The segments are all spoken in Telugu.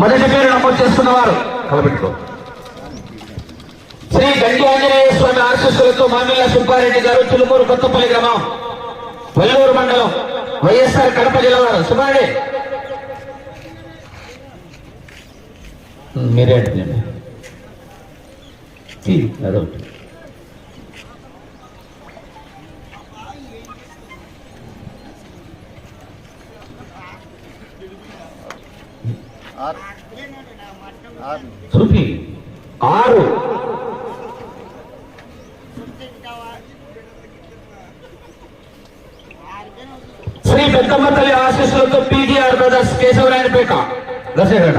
మొదటి పేరు నమోదు చేసుకున్న వారు కలబెట్టుకో. శ్రీ గండి ఆంజనేయ స్వామి ఆశీస్సులతో మామిళ్ళ సుబ్బారెడ్డి గారు తులుమూరు కొత్తపల్లి గ్రామం వెల్లూరు మండలం వైఎస్ఆర్ కడప జిల్లా వారు. సుబ్బారెడ్డి. మీరే అడిగాను అదొకటి. ఆరు ఆరు చూపి ఆరు శ్రీ పెద్దమ్మ తల్లి ఆశీస్సులతో పీజీఆర్ బ్రదర్స్ కేశవరాయనపేట దశగడ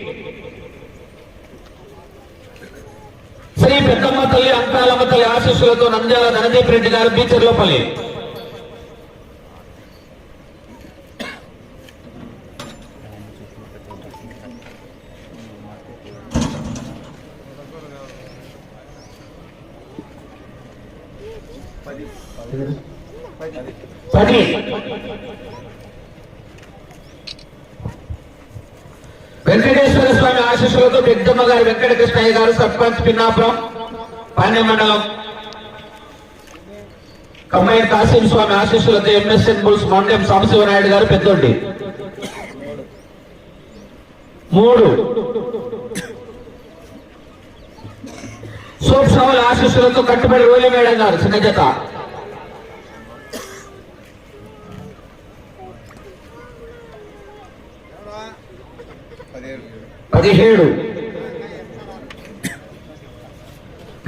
శ్రీ పెద్దమ్మ తల్లి అంకాలమ్మ తల్లి ఆశీస్సులతో నంద్యాల ధనదీప్ రెడ్డి గారు బీచర్లోపల్లి పది. వెంకటేశ్వర ఆశీస్సులతో పెద్దమ్మ గారు వెంకటకృష్ణయ్య గారు సర్పంచ్ పిన్నాపురం పాండ్య మండలం కమ్మాయి కాశీం స్వామి ఆశీస్సులతో ఎంఎస్ఎన్ బుల్స్ మండలం సాంబశివనాయుడు గారు పెద్దోండి. మూడు. సోప్ సవాల ఆశీస్సులతో కట్టుబడి రోలి మేడం గారు చిన్న జత. పదిహేడు.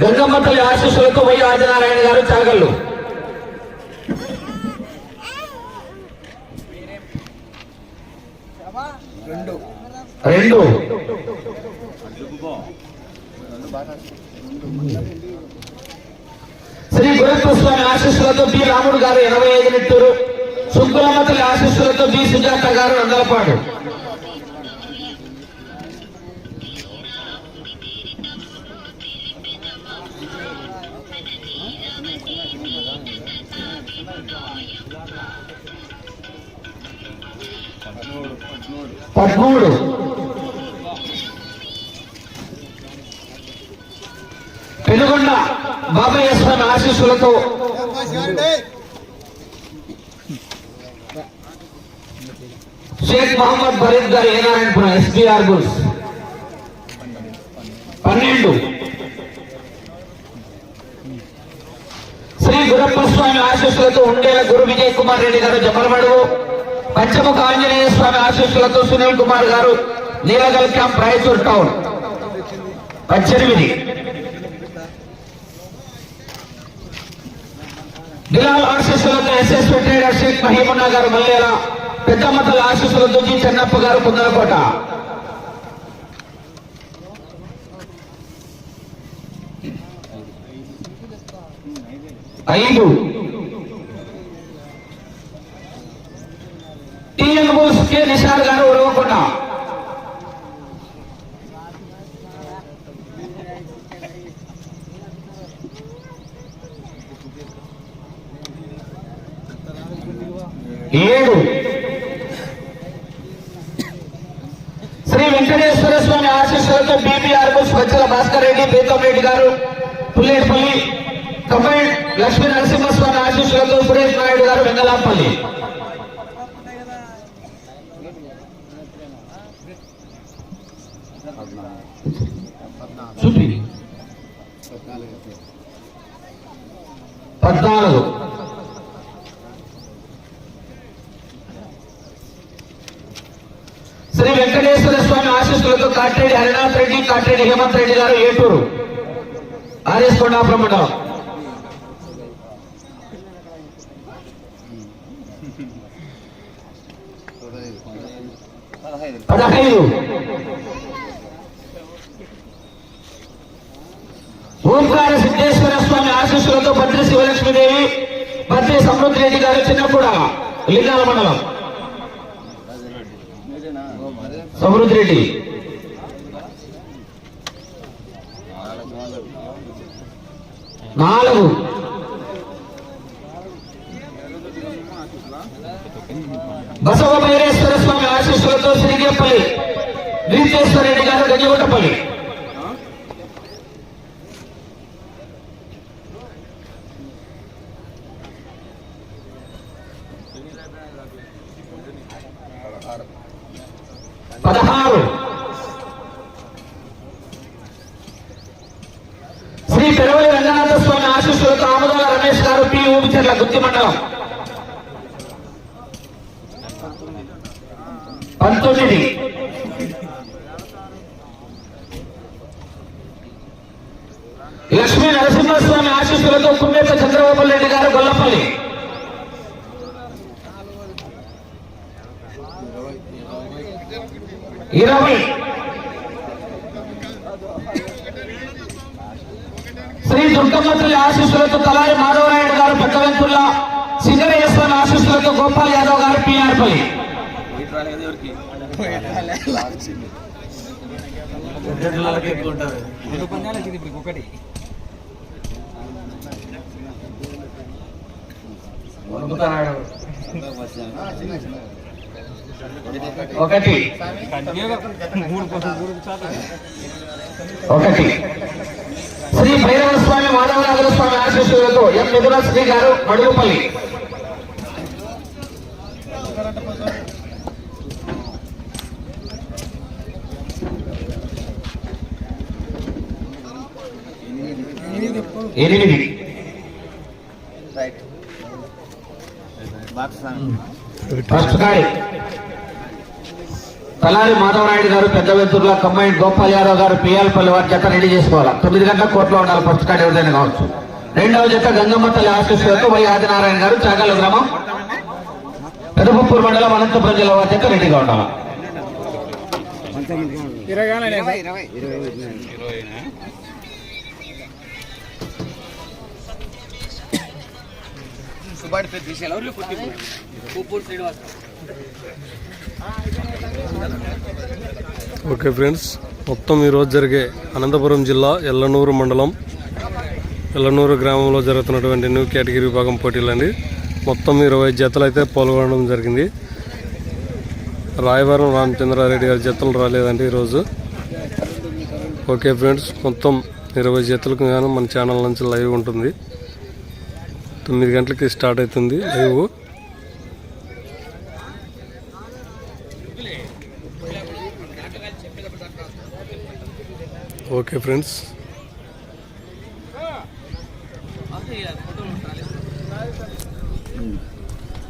గంగమ్మ తల్లి ఆశీస్సులతో వై ఆదినారాయణ గారు చాగళ్ళు రెండు. శ్రీ గురుకృష్ణ స్వామి ఆశీస్సులతో బి రాముడు గారు ఎనభై ఐదు నిట్టూరు సుంకులమ్మ తల్లి ఆశీస్సులతో బి సుజాత గారు నందలపాడు. పదమూడు. పెనుగొండ బాబయ్య ఆశీస్సులతో. షేక్ మహమ్మద్ ఫరీద్ గారు ఏనారాయణపురం ఎస్బీఆర్ గుల్స్ పన్నెండు. శ్రీ గురప్ప స్వామి ఆశీస్సులతో ఉండేల గురు విజయ్ కుమార్ రెడ్డి గారు జమలమడుగు. పంచముఖ ఆంజనేయ స్వామి ఆశీస్సులతో సునీల్ కుమార్ గారు నీలగల్ క్యాంప్ రాయచూర్ టౌన్. పద్దెనిమిది. బిలాల్ ఆశీస్సులతో ఎస్ఎస్ ట్రేడర్ షేక్ మహీమున్నా గారు మల్లేల పెద్దమ్మతల ఆశీస్సులతో జి చెన్నప్ప గారు కుందలకోట ఐదు. కె నిషార్ గారు ఉరవకుండా ఏడు. శ్రీ వెంకటేశ్వర స్వామి ఆశీస్సులతో బీపీఆర్కు స్వచ్ఛల భాస్కర్ రెడ్డి ప్రీతం రెడ్డి గారు పుల్లేపల్లి కమల్ లక్ష్మీ నరసింహస్వామి ఆశీస్సులతో సురేష్ నాయుడు గారు వెంగళాపల్లి. చూపి పద్నాలుగు. శ్రీ వెంకటేశ్వర స్వామి ఆశీస్సులతో కాట్రేడి హరినాథ్ రెడ్డి కాట్రేడి హేమంత్ రెడ్డి గారు ఏటూరు. ఆర్ఎస్ కొండాపురం మండలం పదహైదు. ఓంకార సిద్ధేశ్వర స్వామి ఆశీస్సులతో భద్రి శివలక్ష్మీదేవి భద్రి సమృద్ధి రెడ్డి గారు చిన్నప్పుడు లింగాల మండలం. సమృద్ధి రెడ్డి. నాలుగు. బసవ భైరేశ్వర స్వామి ఆశీస్సులతో శ్రీగేపల్లి వీరేశ్వర రెడ్డి గారు గజగొట్టపల్లి పదహారు. శ్రీ పెరవలి రంగనాథ స్వామి ఆశీస్సులతో ఆముదాల రమేష్ గారు పి ఊపిచర్ల గుత్తి మండలం. పంతొమ్మిది. లక్ష్మీ నరసింహస్వామి ఆశీస్సులతో కుమ్మేత చంద్రబాబు రెడ్డి గారు గొల్లపల్లి. ఇరవై. శ్రీ దుర్గమ్మ ఆశీస్సులతో తలారి మాధవరాయుడు గారు పెద్దవెంతుల్లా సింగరేశ్వర ఆశీస్సులతో గోపాల్ యాదవ్ గారు పిఆర్పల్లి ఒకటి ఒకటి. ఒకటి. శ్రీ భైరవ స్వామి మాధవరాజుల స్వామి ఆశీస్సులతో ఎం మిథున శ్రీ గారు మడుగుపల్లి. ఎనిమిది. రైట్. బాక్స్ తలారి మాధవరాయుడు గారు పెద్ద వెంతుర్ల కంబైన్ గోపాల్ యాదవ్ గారు పిఎల్పల్లి వారి జత రెడీ చేసుకోవాలి తొమ్మిది గంటల కోర్టులో ఉండాలి ఫస్ట్ ఎవరిదైనా కావచ్చు రెండవ జత గంగమ్మ తల్లి ఆశీస్సులతో వై ఆదినారాయణ గారు చాగల గ్రామం పెదపప్పూరు మండలం అనంతపురం జిల్లా వారి జత రెడీగా ఉండాలి సుబ్బాడి పెద్ద విషయాలు ఎవరు పుట్టి పూపూర్ ఓకే ఫ్రెండ్స్ మొత్తం ఈరోజు జరిగే అనంతపురం జిల్లా ఎల్లనూరు మండలం ఎల్లనూరు గ్రామంలో జరుగుతున్నటువంటి న్యూ కేటగిరీ విభాగం పోటీలండి. మొత్తం ఇరవై జతలు అయితే పాల్గొనడం జరిగింది. రాయవరం రామచంద్రారెడ్డి గారి జతలు రాలేదండి ఈరోజు. ఓకే ఫ్రెండ్స్ మొత్తం ఇరవై జతలకు గాను మన ఛానల్ నుంచి లైవ్ ఉంటుంది. తొమ్మిది గంటలకి స్టార్ట్ అవుతుంది లైవ్. Okay friends.